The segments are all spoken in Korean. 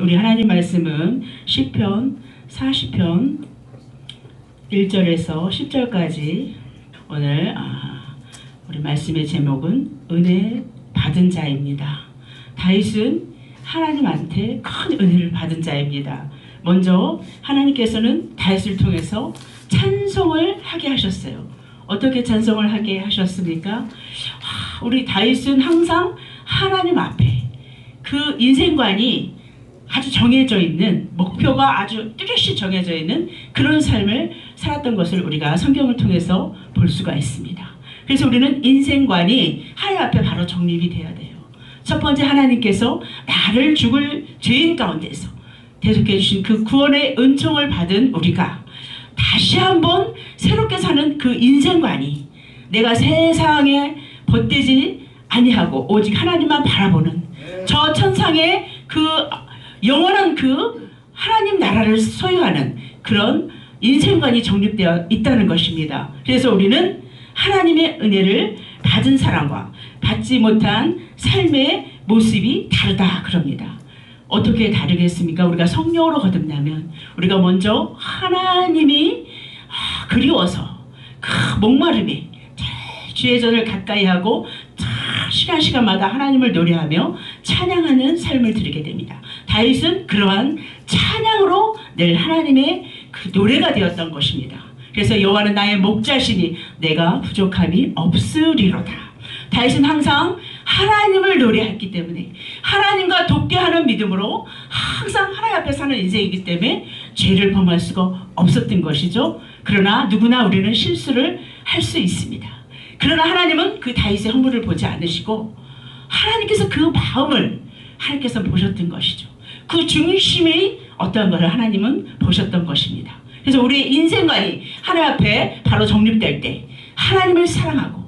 우리 하나님 말씀은 시편 40편 1절에서 10절까지 오늘 아, 우리 말씀의 제목은 은혜 받은 자입니다. 다윗은 하나님한테 큰 은혜를 받은 자입니다. 먼저 하나님께서는 다윗을 통해서 찬송을 하게 하셨어요. 어떻게 찬송을 하게 하셨습니까? 아, 우리 다윗은 항상 하나님 앞에 그 인생관이 아주 정해져 있는 목표가 아주 뚜렷이 정해져 있는 그런 삶을 살았던 것을 우리가 성경을 통해서 볼 수가 있습니다. 그래서 우리는 인생관이 하나님 앞에 바로 정립이 돼야 돼요. 첫 번째 하나님께서 나를 죽을 죄인 가운데서 대속해 주신 그 구원의 은총을 받은 우리가 다시 한번 새롭게 사는 그 인생관이 내가 세상에 벗되지 아니하고 오직 하나님만 바라보는 저 천상의 그 영원한 그 하나님 나라를 소유하는 그런 인생관이 정립되어 있다는 것입니다. 그래서 우리는 하나님의 은혜를 받은 사람과 받지 못한 삶의 모습이 다르다 그럽니다. 어떻게 다르겠습니까? 우리가 성령으로 거듭나면 우리가 먼저 하나님이 아, 그리워서 그 목마름이 주의 전을 가까이 하고 시간 시간마다 하나님을 노래하며 찬양하는 삶을 들게 됩니다. 다윗은 그러한 찬양으로 늘 하나님의 그 노래가 되었던 것입니다. 그래서 여호와는 나의 목자시니 내가 부족함이 없으리로다. 다윗은 항상 하나님을 노래했기 때문에 하나님과 돕게하는 믿음으로 항상 하나님 앞에 사는 인생이기 때문에 죄를 범할 수가 없었던 것이죠. 그러나 누구나 우리는 실수를 할 수 있습니다. 그러나 하나님은 그 다윗의 허물을 보지 않으시고 하나님께서 그 마음을 하나님께서 보셨던 것이죠. 그 중심이 어떠한 것을 하나님은 보셨던 것입니다. 그래서 우리의 인생관이 하나님 앞에 바로 정립될 때 하나님을 사랑하고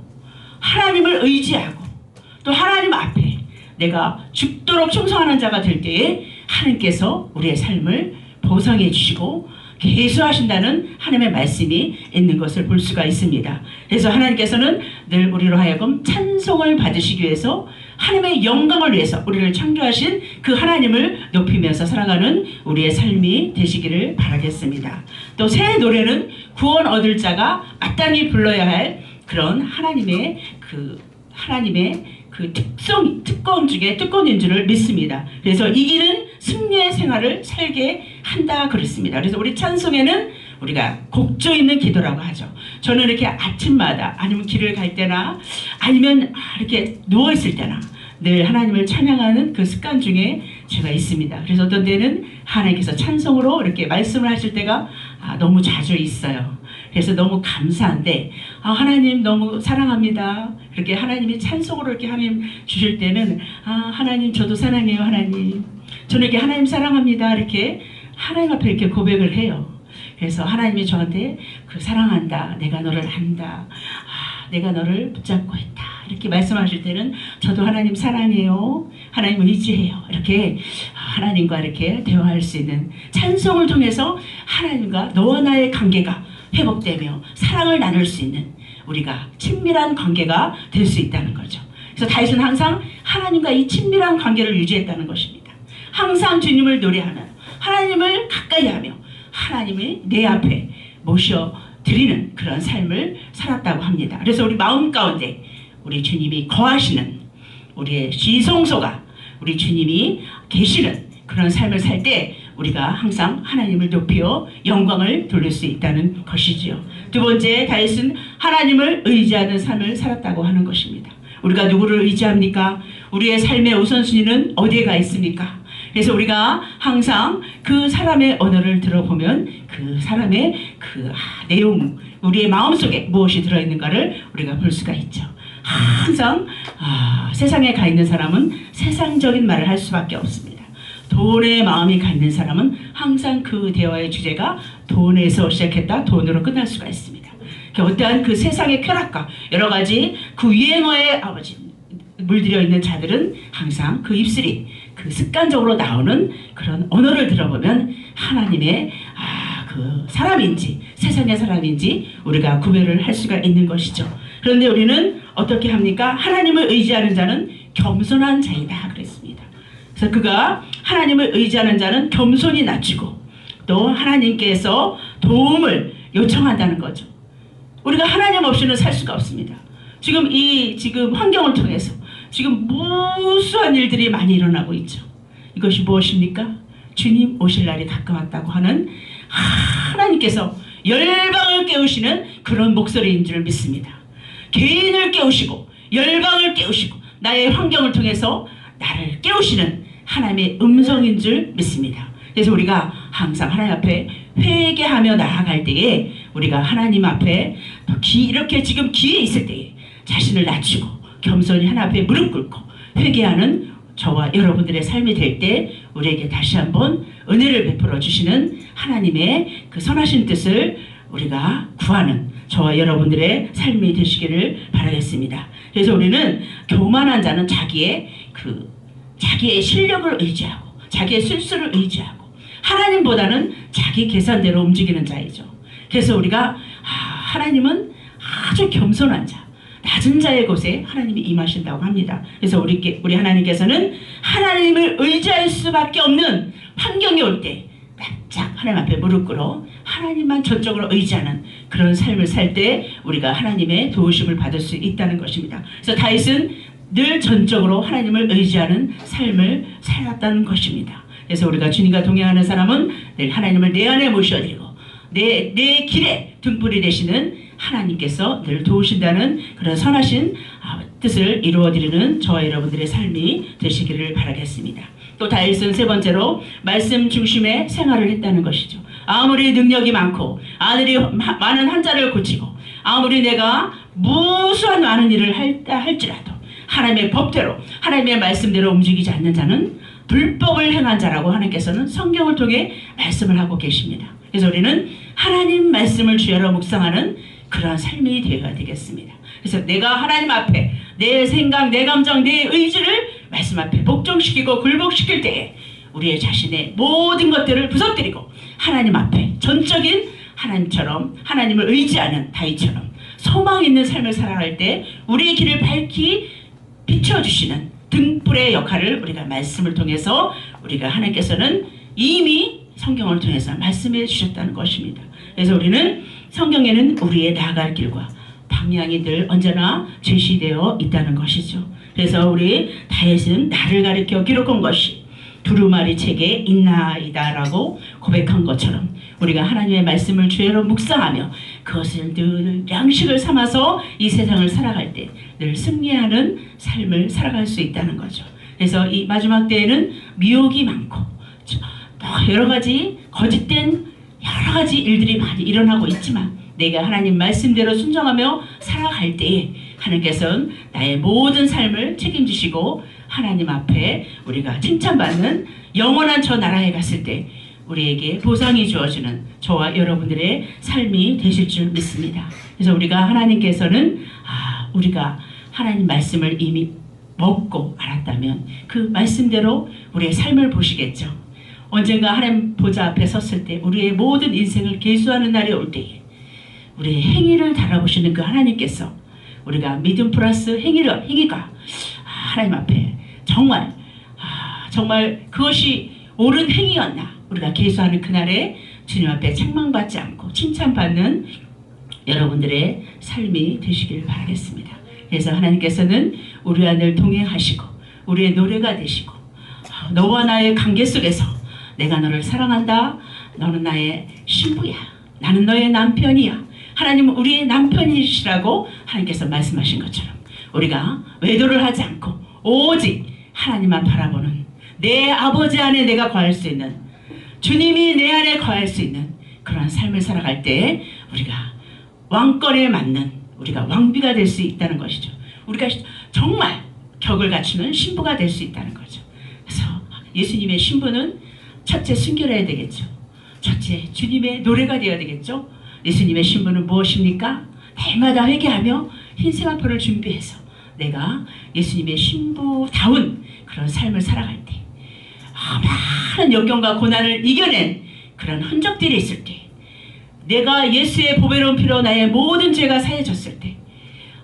하나님을 의지하고 또 하나님 앞에 내가 죽도록 충성하는 자가 될 때에 하나님께서 우리의 삶을 보상해 주시고 계수하신다는 하나님의 말씀이 있는 것을 볼 수가 있습니다. 그래서 하나님께서는 늘 우리로 하여금 찬송을 받으시기 위해서 하나님의 영광을 위해서 우리를 창조하신 그 하나님을 높이면서 살아가는 우리의 삶이 되시기를 바라겠습니다. 또 새 노래는 구원 얻을 자가 마땅히 불러야 할 그런 하나님의 그 하나님의 그 특성, 특권 중에 특권인 줄을 믿습니다. 그래서 이기는 승리의 생활을 살게 한다 그랬습니다. 그래서 우리 찬송에는 우리가 곡조 있는 기도라고 하죠. 저는 이렇게 아침마다 아니면 길을 갈 때나 아니면 이렇게 누워 있을 때나 늘 하나님을 찬양하는 그 습관 중에 제가 있습니다. 그래서 어떤 때는 하나님께서 찬송으로 이렇게 말씀을 하실 때가 아, 너무 자주 있어요. 그래서 너무 감사한데 아, 하나님 너무 사랑합니다. 그렇게 하나님이 찬송으로 이렇게 하나님 주실 때는 아, 하나님 저도 사랑해요 하나님. 저는 이렇게 하나님 사랑합니다. 이렇게 하나님 앞에 이렇게 고백을 해요. 그래서 하나님이 저한테 그 사랑한다. 내가 너를 안다. 아, 내가 너를 붙잡고 있다. 이렇게 말씀하실 때는 저도 하나님 사랑해요. 하나님 의지해요. 이렇게 하나님과 이렇게 대화할 수 있는 찬송을 통해서 하나님과 너와 나의 관계가 회복되며 사랑을 나눌 수 있는 우리가 친밀한 관계가 될 수 있다는 거죠. 그래서 다윗은 항상 하나님과 이 친밀한 관계를 유지했다는 것입니다. 항상 주님을 노래하며 하나님을 가까이 하며 하나님을 내 앞에 모셔 드리는 그런 삶을 살았다고 합니다. 그래서 우리 마음 가운데 우리 주님이 거하시는 우리의 지성소가 우리 주님이 계시는 그런 삶을 살 때 우리가 항상 하나님을 높여 영광을 돌릴 수 있다는 것이지요. 두 번째 다윗은 하나님을 의지하는 삶을 살았다고 하는 것입니다. 우리가 누구를 의지합니까? 우리의 삶의 우선순위는 어디에 가 있습니까? 그래서 우리가 항상 그 사람의 언어를 들어보면 그 사람의 그 아, 내용, 우리의 마음속에 무엇이 들어있는가를 우리가 볼 수가 있죠. 항상 아, 세상에 가 있는 사람은 세상적인 말을 할 수밖에 없습니다. 돈에 마음이 가 있는 사람은 항상 그 대화의 주제가 돈에서 시작했다 돈으로 끝날 수가 있습니다. 어떠한 그 세상의 쾌락과 여러 가지 그 유행어에 아버지 물들여 있는 자들은 항상 그 입술이 그 습관적으로 나오는 그런 언어를 들어보면 하나님의 아, 그 사람인지 세상의 사람인지 우리가 구별을 할 수가 있는 것이죠. 그런데 우리는 어떻게 합니까? 하나님을 의지하는 자는 겸손한 자이다 그랬습니다. 그래서 그가 하나님을 의지하는 자는 겸손히 낮추고 또 하나님께서 도움을 요청한다는 거죠. 우리가 하나님 없이는 살 수가 없습니다. 지금 이 지금 환경을 통해서 지금 무수한 일들이 많이 일어나고 있죠. 이것이 무엇입니까? 주님 오실 날이 가까웠다고 하는 하나님께서 열방을 깨우시는 그런 목소리인 줄 믿습니다. 개인을 깨우시고 열방을 깨우시고 나의 환경을 통해서 나를 깨우시는 하나님의 음성인 줄 믿습니다. 그래서 우리가 항상 하나님 앞에 회개하며 나아갈 때에 우리가 하나님 앞에 기, 이렇게 지금 기에 있을 때에 자신을 낮추고 겸손히 하나님 앞에 무릎 꿇고 회개하는 저와 여러분들의 삶이 될 때 우리에게 다시 한번 은혜를 베풀어 주시는 하나님의 그 선하신 뜻을 우리가 구하는 저와 여러분들의 삶이 되시기를 바라겠습니다. 그래서 우리는 교만한 자는 자기의 그 자기의 실력을 의지하고 자기의 술수를 의지하고 하나님보다는 자기 계산대로 움직이는 자이죠. 그래서 우리가 아, 하나님은 아주 겸손한 자, 낮은 자의 곳에 하나님이 임하신다고 합니다. 그래서 우리 우리 하나님께서는 하나님을 의지할 수밖에 없는 환경이 올때 납작 하나님 앞에 무릎 꿇어 하나님만 전적으로 의지하는 그런 삶을 살 때 우리가 하나님의 도우심을 받을 수 있다는 것입니다. 그래서 다윗은 늘 전적으로 하나님을 의지하는 삶을 살았다는 것입니다. 그래서 우리가 주님과 동행하는 사람은 늘 하나님을 내 안에 모셔드리고 내, 내 길에 등불이 되시는 하나님께서 늘 도우신다는 그런 선하신 아, 뜻을 이루어드리는 저와 여러분들의 삶이 되시기를 바라겠습니다. 또 다윗은 세 번째로 말씀 중심의 생활을 했다는 것이죠. 아무리 능력이 많고 아들이 많은 한자를 고치고 아무리 내가 무수한 많은 일을 할다 할지라도 하나님의 법대로 하나님의 말씀대로 움직이지 않는 자는 불법을 행한 자라고 하나님께서는 성경을 통해 말씀을 하고 계십니다. 그래서 우리는 하나님 말씀을 주여로 묵상하는 그러한 삶이 되어야 되겠습니다. 그래서 내가 하나님 앞에 내 생각, 내 감정, 내 의지를 말씀 앞에 복종시키고 굴복시킬 때에 우리의 자신의 모든 것들을 부서뜨리고 하나님 앞에 전적인 하나님처럼 하나님을 의지하는 다윗처럼 소망 있는 삶을 살아갈 때 우리의 길을 밝히 비춰주시는 등불의 역할을 우리가 말씀을 통해서 우리가 하나님께서는 이미 성경을 통해서 말씀해 주셨다는 것입니다. 그래서 우리는 성경에는 우리의 나아갈 길과 방향이 늘 언제나 제시되어 있다는 것이죠. 그래서 우리 다윗은 나를 가리켜 기록한 것이 두루마리 책에 있나이다라고 고백한 것처럼 우리가 하나님의 말씀을 주의로 묵상하며 그것을 늘 양식을 삼아서 이 세상을 살아갈 때 늘 승리하는 삶을 살아갈 수 있다는 거죠. 그래서 이 마지막 때에는 미혹이 많고 여러 가지 거짓된 여러 가지 일들이 많이 일어나고 있지만 내가 하나님 말씀대로 순종하며 살아갈 때에 하나님께서는 나의 모든 삶을 책임지시고 하나님 앞에 우리가 칭찬받는 영원한 저 나라에 갔을 때 우리에게 보상이 주어지는 저와 여러분들의 삶이 되실 줄 믿습니다. 그래서 우리가 하나님께서는 아, 우리가 하나님 말씀을 이미 먹고 알았다면 그 말씀대로 우리의 삶을 보시겠죠. 언젠가 하나님 보좌 앞에 섰을 때 우리의 모든 인생을 계수하는 날이 올 때에 우리의 행위를 달아보시는 그 하나님께서 우리가 믿음 플러스 행위를 행위가 하나님 앞에 정말 아, 정말 그것이 옳은 행위였나 우리가 계수하는 그날에 주님 앞에 책망받지 않고 칭찬받는 여러분들의 삶이 되시길 바라겠습니다. 그래서 하나님께서는 우리 안을 동행하시고 우리의 노래가 되시고 아, 너와 나의 관계 속에서 내가 너를 사랑한다. 너는 나의 신부야. 나는 너의 남편이야. 하나님은 우리의 남편이시라고 하나님께서 말씀하신 것처럼 우리가 외도를 하지 않고 오직 하나님만 바라보는 내 아버지 안에 내가 거할 수 있는 주님이 내 안에 거할 수 있는 그러한 삶을 살아갈 때 우리가 왕권에 맞는 우리가 왕비가 될 수 있다는 것이죠. 우리가 정말 격을 갖추는 신부가 될 수 있다는 거죠. 그래서 예수님의 신부는 첫째 순결해야 되겠죠. 첫째 주님의 노래가 되어야 되겠죠. 예수님의 신부는 무엇입니까? 날마다 회개하며 흰색 앞표를 준비해서 내가 예수님의 신부다운 그런 삶을 살아갈 때 아, 많은 역경과 고난을 이겨낸 그런 흔적들이 있을 때 내가 예수의 보배로운 피로 나의 모든 죄가 사해졌을 때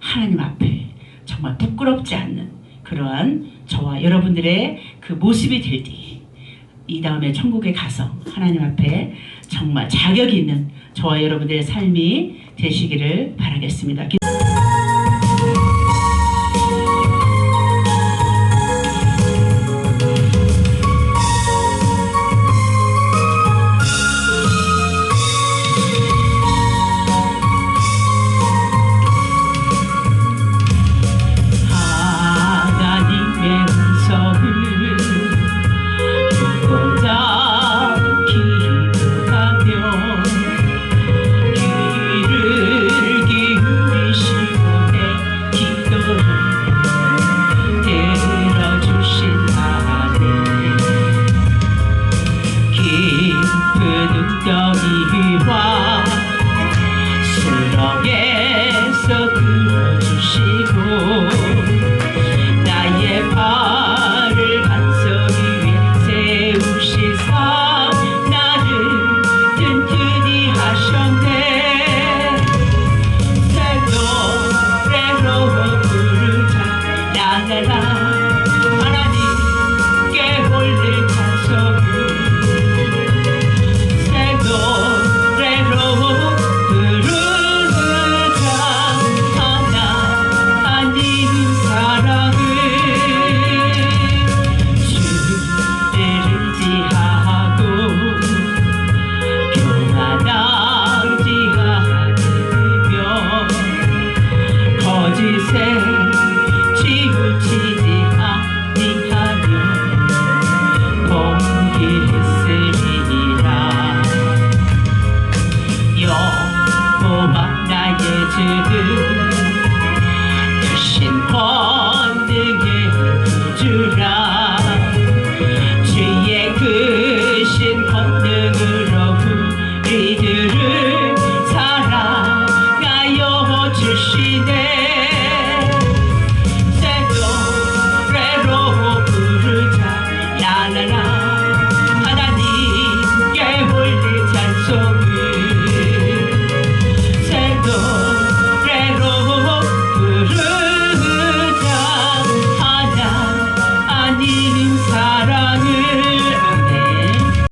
하나님 앞에 정말 부끄럽지 않는 그러한 저와 여러분들의 그그 모습이 될 때 이 다음에 천국에 가서 하나님 앞에 정말 자격이 있는 저와 여러분들의 삶이 되시기를 바라겠습니다.